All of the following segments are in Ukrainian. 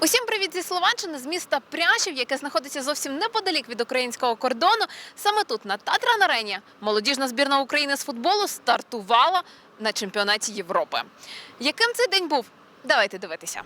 Усім привіт зі Словаччини, з міста Пряшів, яке знаходиться зовсім неподалік від українського кордону. Саме тут, на Татран арені, молодіжна збірна України з футболу стартувала на чемпіонаті Європи. Яким цей день був? Давайте дивитися.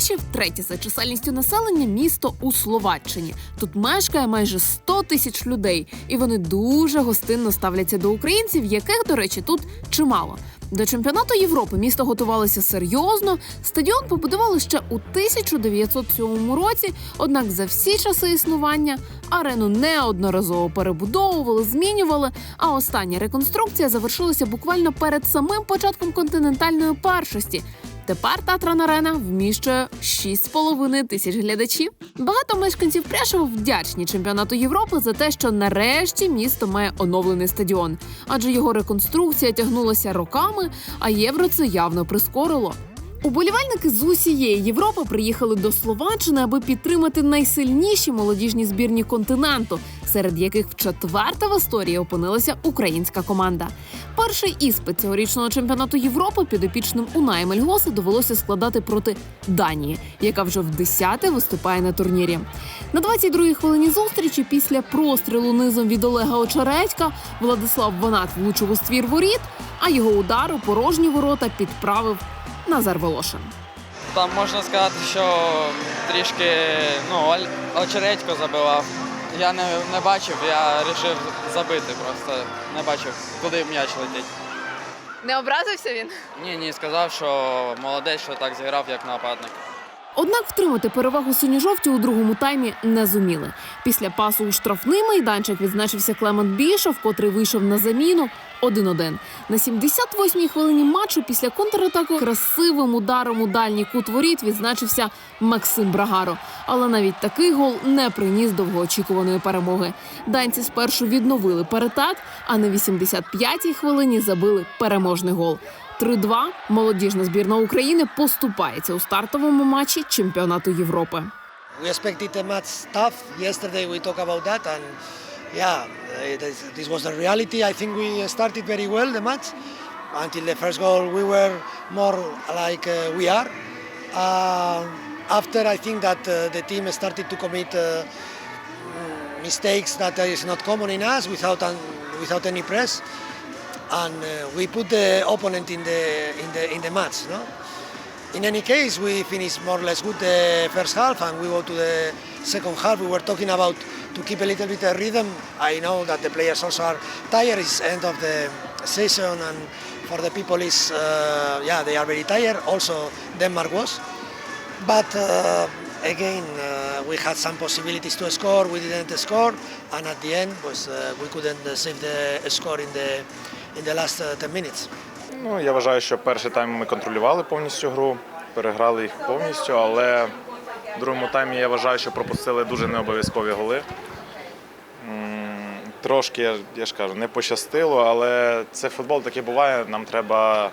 Пряшів третє за чисельністю населення місто у Словаччині. Тут мешкає майже 100 тисяч людей, і вони дуже гостинно ставляться до українців, яких, до речі, тут чимало. До чемпіонату Європи місто готувалося серйозно. Стадіон побудували ще у 1907 році. Однак за всі часи існування арену неодноразово перебудовували, змінювали. А остання реконструкція завершилася буквально перед самим початком континентальної першості. Тепер Татран Арена вміщує 6,5 тисяч глядачів. Багато мешканців Пряшева вдячні чемпіонату Європи за те, що нарешті місто має оновлений стадіон, адже його реконструкція тягнулася роками, а євро це явно прискорило. Уболівальники з усієї Європи приїхали до Словаччини, аби підтримати найсильніші молодіжні збірні континенту, серед яких вчетверте в історії опинилася українська команда. Перший іспит цьогорічного чемпіонату Європи підопічним Унаї Мельгоса довелося складати проти Данії, яка вже в десяте виступає на турнірі. На 22-й хвилині зустрічі після прострілу низом від Олега Очередька Владислав Ванат влучив у ствір воріт, а його удар у порожні ворота підправив Назар Волошин. Там можна сказати, що трішки ну, очередько забивав. Я не, не бачив, я вирішив забити просто. Не бачив, куди м'яч летить. Не образився він? Ні, ні, сказав, що молодець, що так зіграв, як нападник. Однак втримати перевагу синьо-жовті у другому таймі не зуміли. Після пасу у штрафний майданчик відзначився Клемент Бішов, котрий вийшов на заміну 1-1. На 78-й хвилині матчу після контратаки красивим ударом у дальній кут воріт відзначився Максим Брагаро. Але навіть такий гол не приніс довгоочікуваної перемоги. Данці спершу відновили перетат, а на 85-й хвилині забили переможний гол. 3-2 молодіжна збірна України поступається у стартовому матчі чемпіонату Європи. We expected a match tough. Yesterday we talked about that, and yeah, uh, this, was the reality. I think we started very well the match. Until the first goal, we were more like uh, we are. Uh, after, I think that uh, the team started to commit uh, mm, mistakes that is not common in us without without any press, and uh, we put the opponent in the in the in the match. No? In any case, we finished more or less good the first half, and we go to the second half. We were talking about to keep a little bit of rhythm. I know that the players also are tired. It's end of the season, and for the people is uh, yeah they are very tired. Also, Denmark was, but uh, again uh, we had some possibilities to score. We didn't score, and at the end was uh, we couldn't save the score in the in the last uh, 10 minutes. Ну, я вважаю, що перший тайм ми контролювали повністю гру, переграли їх повністю, але в другому таймі я вважаю, що пропустили дуже необов'язкові голи. Трошки, я- ж кажу, не пощастило, але це футбол таке буває. Нам треба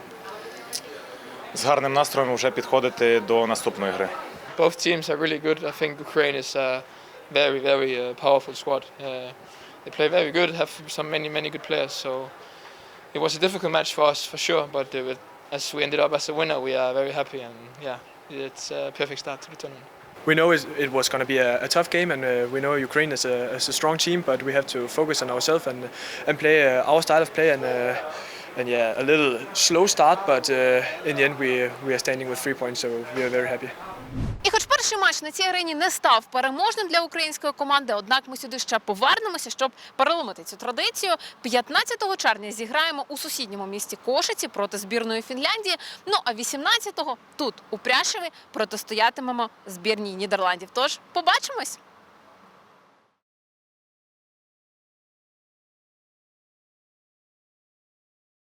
з гарним настроєм вже підходити до наступної гри. both teams are really good. I think Ukraine is a very, very uh, powerful squad. Uh, they play very good, have some many, many good players. So it was a difficult match for us for sure. But as we ended up as a winner, we are very happy. And yeah, it's a perfect start to the tournament. we know it, it was going to be a, a tough game, and uh, we know Ukraine is a, is a strong team, but we have to focus on ourselves and and play uh, our style of play and. Uh, and yeah, a little slow start, but uh, in the end we we are standing with three points, so we are very happy. І хоч перший матч на цій арені не став переможним для української команди, однак ми сюди ще повернемося, щоб переломити цю традицію. 15 червня зіграємо у сусідньому місті Кошиці проти збірної Фінляндії. Ну а 18-го тут у Пряшеві протистоятимемо збірній Нідерландів. Тож побачимось.